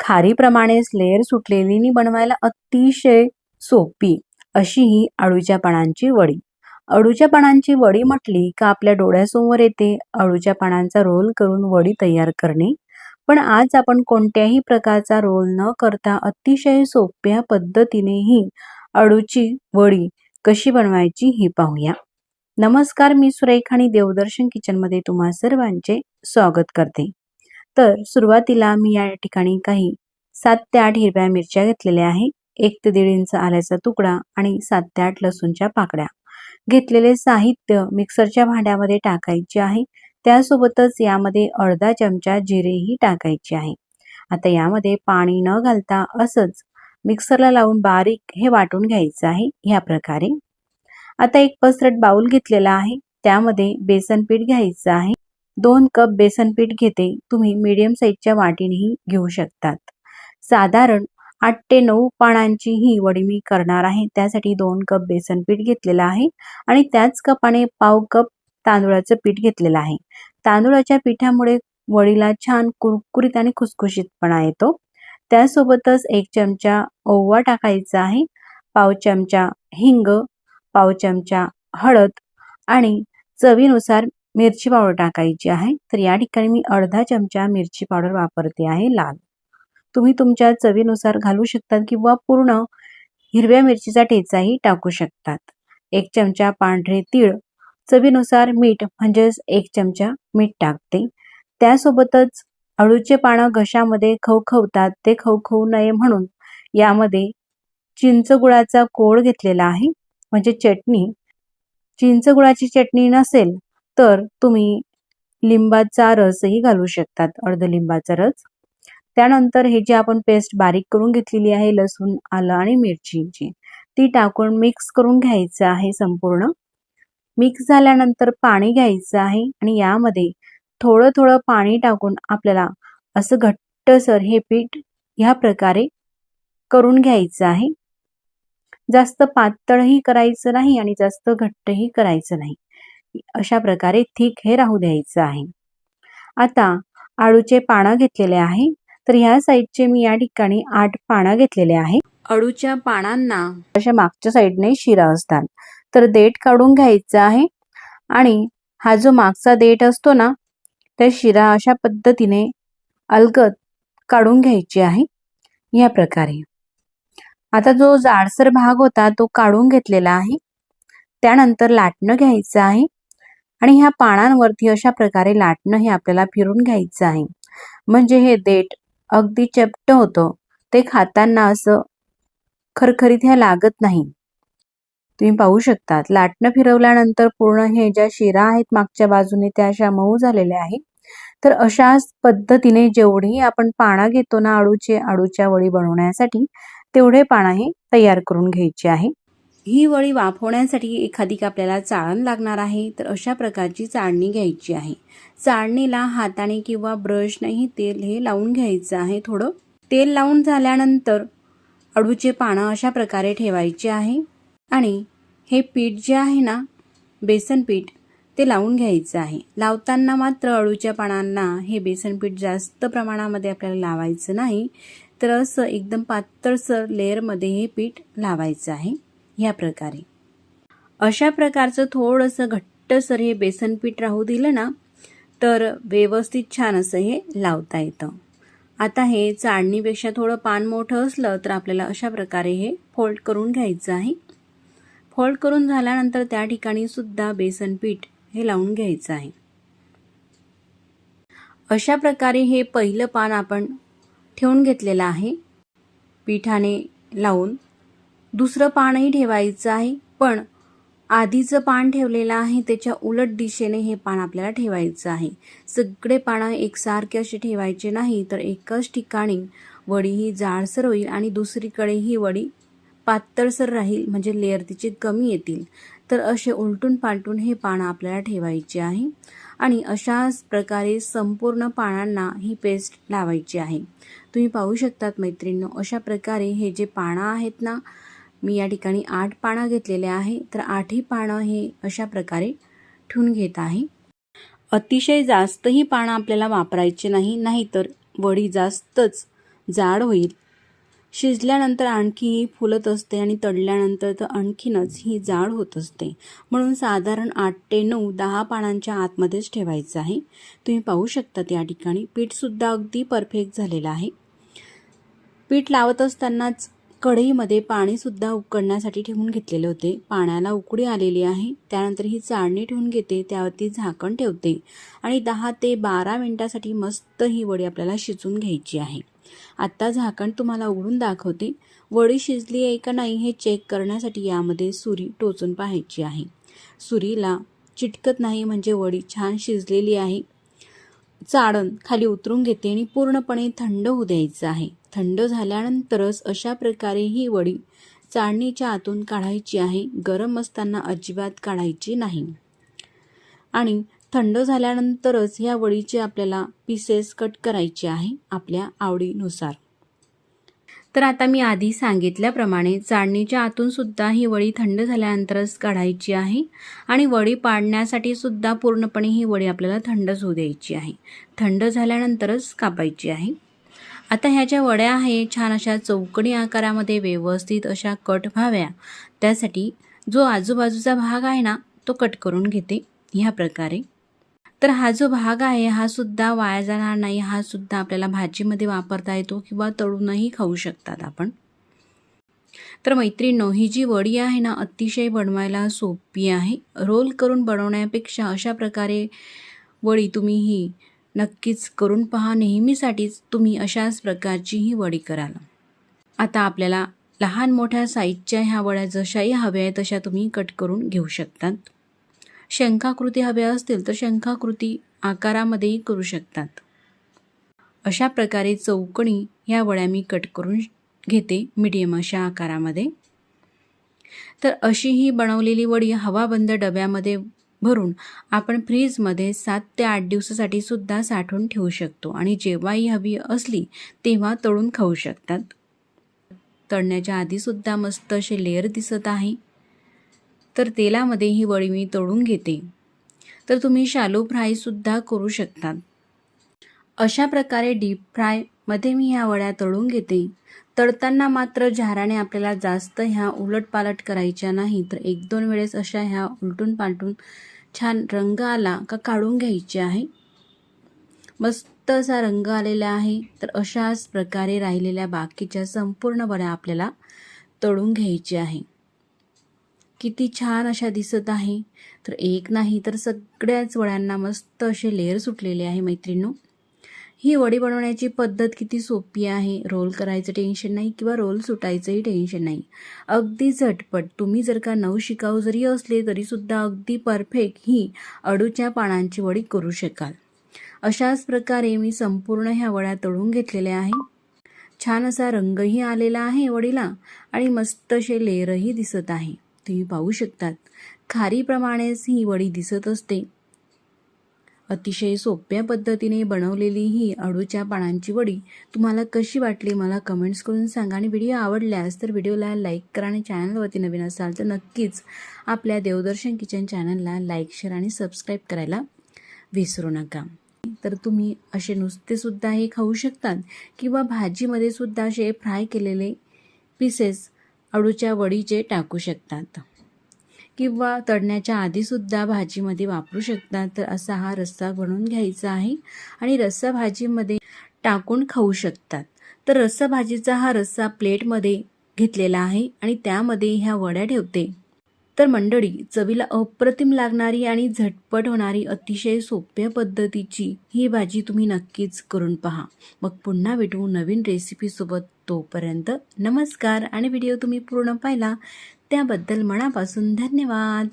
खारीप्रमाणेच layer सुटलेली नी बनवायला अतिशय सोपी अशी ही अळूच्या पानांची वडी. अळूच्या पानांची वडी म्हटली का आपल्या डोळ्यासमोर येते अळूच्या पानांचा रोल करून वडी तयार करणे. पण आज आपण कोणत्याही प्रकारचा रोल न करता अतिशय सोप्या पद्धतीने ही अळूची वडी कशी बनवायची ही पाहूया. नमस्कार मी सुरेख आणि देवदर्शन किचनमध्ये तुम्हा सर्वांचे स्वागत करते. तर सुरुवातीला मी या ठिकाणी काही सात ते आठ हिरव्या मिरच्या घेतलेल्या आहे एक ते दीड इंच आल्याचा तुकडा आणि सात ते आठ लसूणच्या पाकड्या घेतलेले साहित्य मिक्सरच्या भांड्यामध्ये टाकायचे आहे. त्यासोबतच यामध्ये अर्धा चमचा जिरेही टाकायचे आहे. आता यामध्ये पाणी न घालता असंच मिक्सरला लावून बारीक हे वाटून घ्यायचं आहे. ह्या प्रकारे. आता एक पसरट बाउल घेतलेला आहे. त्यामध्ये बेसन पीठ घ्यायचं आहे. दोन कप बेसन पीठ घेते. तुम्ही मीडियम साईजच्या वाटीनेही घेऊ शकतात. साधारण आठ ते नऊ पानांची ही वडी मी करणार आहे. त्यासाठी दोन कप बेसन पीठ घेतलेलं आहे आणि त्याच कपाने पाव कप तांदूळाचं पीठ घेतलेलं आहे. तांदूळाच्या पिठामुळे वडीला छान कुरकुरीत आणि खुसखुशीतपणा येतो. त्यासोबतच एक चमचा ओवा टाकायचा आहे. पाव चमचा हिंग पाव चमचा हळद आणि चवीनुसार मिरची पावडर टाकायची आहे. तर या ठिकाणी मी अर्धा चमचा मिरची पावडर वापरते आहे लाल. तुम्ही तुमच्या चवीनुसार घालू शकतात किंवा पूर्ण हिरव्या मिरचीचा ठेचाही टाकू शकतात. एक चमचा पांढरे तीळ. चवीनुसार मीठ म्हणजेच एक चमचा मीठ टाकते. त्यासोबतच अळूचे पानं घशामध्ये खवखवतात ते खवखवू नये म्हणून यामध्ये चिंचगुळाचा कोळ घेतलेला आहे. म्हणजे चटणी. चिंचगुळाची चटणी नसेल तर तुम्ही लिंबाचा रसही घालू शकतात अर्ध लिंबाचा रस. त्यानंतर हे जे आपण पेस्ट बारीक करून घेतलेली आहे लसूण आलं आणि मिरचीची ती टाकून मिक्स करून घ्यायचं आहे संपूर्ण. मिक्स झाल्यानंतर पाणी घ्यायचं आहे आणि यामध्ये थोडं थोडं पाणी टाकून आपल्याला असं घट्टसर हे पीठ ह्या प्रकारे करून घ्यायचं आहे. जास्त पातळही करायचं नाही आणि जास्त घट्टही करायचं नाही. अशा प्रकारे थिक हे राहू द्यायचं आहे. आता आळूचे पानं घेतलेले आहे. तर ह्या साईडचे मी या ठिकाणी आठ पानं घेतलेले आहे. अळूच्या पानांना अशा मागच्या साईडने शिरा असतात. तर देठ काढून घ्यायचा आहे. आणि हा जो मागचा देठ असतो ना त्या शिरा अशा पद्धतीने अलगद काढून घ्यायची आहे. या प्रकारे. आता जो जाडसर भाग होता तो काढून घेतलेला आहे. त्यानंतर लाटणं घ्यायचं आहे. आणि ह्या पानांवरती अशा प्रकारे लाटणं हे आपल्याला फिरून घ्यायचं आहे. म्हणजे हे देठ अगदी चपट होतं. ते खाताना असं खरखरीत ह्या लागत नाही. तुम्ही पाहू शकतात. लाटणं फिरवल्यानंतर पूर्ण हे ज्या शिरा आहेत मागच्या बाजूने त्या अशा मऊ झालेल्या आहेत. तर अशाच पद्धतीने जेवढी आपण पाना घेतो ना आळूचे आळूच्या वळी बनवण्यासाठी तेवढे पाना हे तयार करून घ्यायचे आहे. ही वडी वाफवण्यासाठी एखादी आपल्याला चाळण लागणार आहे तर अशा प्रकारची चाळणी घ्यायची आहे. चाळणीला हाताने किंवा ब्रशनेही तेल हे लावून घ्यायचं आहे थोडं. तेल लावून झाल्यानंतर अळूचे पानं अशा प्रकारे ठेवायचे आहे. आणि हे पीठ जे आहे ना बेसन पीठ ते लावून घ्यायचं आहे. लावताना मात्र अळूच्या पानांना हे बेसन पीठ जास्त प्रमाणामध्ये आपल्याला लावायचं नाही तर असं एकदम पातळसर लेअरमध्ये हे पीठ लावायचं आहे. ह्या प्रकारे. अशा प्रकारचं थोडंसं घट्टसर हे बेसनपीठ राहू दिलं ना तर व्यवस्थित छान असं हे लावता येतं. आता हे चाळणीपेक्षा थोडं पान मोठं असलं तर आपल्याला अशा प्रकारे हे फोल्ड करून घ्यायचं आहे. फोल्ड करून झाल्यानंतर त्या ठिकाणी सुद्धा बेसन पीठ हे लावून घ्यायचं आहे. अशा प्रकारे हे पहिलं पान आपण ठेवून घेतलेलं आहे. पिठाने लावून दुसरं पानही ठेवायचं आहे पण आधीचं पान ठेवलेलं आहे त्याच्या उलट दिशेने हे पान आपल्याला ठेवायचं आहे. सगळे पानं एकसारखे असे ठेवायचे नाही तर एकाच ठिकाणी वडी ही जाडसर होईल आणि दुसरीकडे ही वडी पातळसर राहील म्हणजे लेअर तिचे कमी येतील. तर असे उलटून पालटून हे पानं आपल्याला ठेवायचे आहे आणि अशाच प्रकारे संपूर्ण पानांना ही पेस्ट लावायची आहे. तुम्ही पाहू शकतात मैत्रिणींनो अशा प्रकारे हे जे पानं आहेत ना मी या ठिकाणी आठ पानं घेतलेले आहे तर आठही पानं हे अशा प्रकारे ठेवून घेत आहे. अतिशय जास्तही पानं आपल्याला वापरायचे नाही नाहीतर वडी जास्तच जाड होईल. शिजल्यानंतर आणखी ही फुलत असते आणि तळल्यानंतर तर आणखीनच ही जाड होत असते. म्हणून साधारण आठ ते नऊ दहा पानांच्या आतमध्येच ठेवायचं आहे. तुम्ही पाहू शकतात या ठिकाणी पीठसुद्धा अगदी परफेक्ट झालेलं आहे. पीठ लावत असतानाच कढईमध्ये पाणीसुद्धा उकडण्यासाठी ठेवून घेतलेले होते. पाण्याला उकडी आलेली आहे. त्यानंतर ही चाळणी ठेवून घेते. त्यावरती झाकण ठेवते. आणि दहा ते बारा मिनटासाठी मस्त ही वडी आपल्याला शिजून घ्यायची आहे. आत्ता झाकण तुम्हाला उघडून दाखवते. वडी शिजली आहे का नाही हे चेक करण्यासाठी यामध्ये सुरी टोचून पाहायची आहे. सुरीला चिटकत नाही म्हणजे वडी छान शिजलेली आहे. चाळण खाली उतरून घेते आणि पूर्णपणे थंड होऊ द्यायचं आहे. थंड झाल्यानंतरच अशा प्रकारे ही वडी चाळणीच्या आतून काढायची आहे. गरम असताना अजिबात काढायची नाही. आणि थंड झाल्यानंतरच ह्या वडीचे आपल्याला पीसेस कट करायचे आहे आपल्या आवडीनुसार. तर आता मी आधी सांगितल्याप्रमाणे चाळणीच्या आतून सुद्धा ही वडी थंड झाल्यानंतरच काढायची आहे आणि वडी पाडण्यासाठी सुद्धा पूर्णपणे ही वडी आपल्याला थंडच होऊ द्यायची आहे. थंड झाल्यानंतरच कापायची आहे. आता ह्या ज्या वड्या आहे छान अशा चौकणी आकारामध्ये व्यवस्थित अशा कट व्हाव्या. त्यासाठी जो आजूबाजूचा भाग आहे ना तो कट करून घेते. ह्या प्रकारे. तर हा जो भाग आहे हा सुद्धा वाया जाणार नाही. हा सुद्धा आपल्याला भाजीमध्ये वापरता येतो किंवा तळूनही खाऊ शकतात आपण. तर मैत्रिणींनो ही जी वडी आहे ना अतिशय बनवायला सोपी आहे. रोल करून बनवण्यापेक्षा अशा प्रकारे वडी तुम्ही ही नक्कीच करून पहा. नेहमीसाठीच तुम्ही अशाच प्रकारची ही वडी कराल. आता आपल्याला लहान मोठ्या साईजच्या ह्या वड्या जशाही हव्या आहेत तशा तुम्ही कट करून घेऊ शकतात. शंखाकृती हव्या असतील तर शंखाकृती आकारामध्येही करू शकतात. अशा प्रकारे चौकणी ह्या वड्या मी कट करून घेते मीडियम अशा आकारामध्ये. तर अशी ही बनवलेली वडी हवाबंद डब्यामध्ये भरून आपण फ्रीजमध्ये सात ते आठ दिवसासाठी सुद्धा साठवून ठेवू शकतो आणि जेव्हाही हवी असली तेव्हा तळून खाऊ शकतात. तळण्याच्या आधीसुद्धा मस्त असे लेअर दिसत आहे. तर तेलामध्ये ही वडी मी तळून घेते. तर तुम्ही शालो फ्रायसुद्धा करू शकतात अशा प्रकारे डीप फ्रायमध्ये मी ह्या वड्या तळून घेते. तळताना मात्र झाराने आपल्याला जास्त ह्या उलटपालट करायच्या नाही तर एक दोन वेळेस अशा ह्या उलटून पालटून छान रंग आला का काढून घ्यायचे आहे. मस्त असा रंग आलेला आहे तर अशाच प्रकारे राहिलेल्या बाकीच्या संपूर्ण वड्या आपल्याला तळून घ्यायची आहे. किती छान अशा दिसत आहे. तर एक नाही तर सगळ्याच वड्यांना मस्त असे लेअर सुटलेले आहे मैत्रिणू ही वडी बनवण्याची पद्धत किती सोपी आहे. रोल करायचं टेन्शन नाही किंवा रोल सुटायचंही टेन्शन नाही. अगदी झटपट. तुम्ही जर का नऊ शिकाऊ जरी असले तरीसुद्धा अगदी परफेक्ट ही अडूच्या पानांची वडी करू शकाल. अशाच प्रकारे मी संपूर्ण ह्या वड्या तळून घेतलेल्या आहे. छान असा रंगही आलेला आहे वडीला आणि मस्त असे लेअरही दिसत आहे. तुम्ही पाहू शकतात. खारीप्रमाणेच ही वडी दिसत असते. अतिशय सोप्या पद्धतीने बनवलेली ही अडूच्या पानांची वडी तुम्हाला कशी वाटली मला कमेंट्स करून सांगा आणि व्हिडिओ आवडल्यास तर व्हिडिओला लाईक करा आणि चॅनलवरती नवीन असाल तर नक्कीच आपल्या देवदर्शन किचन चॅनलला लाईक शेअर आणि सबस्क्राईब करायला विसरू नका. तर तुम्ही असे नुसतेसुद्धा हे खाऊ शकतात किंवा भाजीमध्ये सुद्धा असे फ्राय केलेले पीसेस अळूच्या वडीचे टाकू शकतात. किंवा तळण्याच्या आधीसुद्धा भाजीमध्ये वापरू शकतात. तर असा हा रस्सा बनवून घ्यायचा आहे. आणि रस्सा भाजीमध्ये टाकून खाऊ शकतात. तर रस्सा भाजीचा हा रस्सा प्लेटमध्ये घेतलेला आहे आणि त्यामध्ये ह्या वड्या ठेवते. तर मंडळी चवीला अप्रतिम लागणारी आणि झटपट होणारी अतिशय सोप्या पद्धतीची ही भाजी तुम्ही नक्कीच करून पहा. मग पुन्हा भेटू नवीन रेसिपीसोबत तोपर्यंत नमस्कार आणि व्हिडिओ तुम्ही पूर्ण पाहिला त्याबद्दल मनापासून धन्यवाद.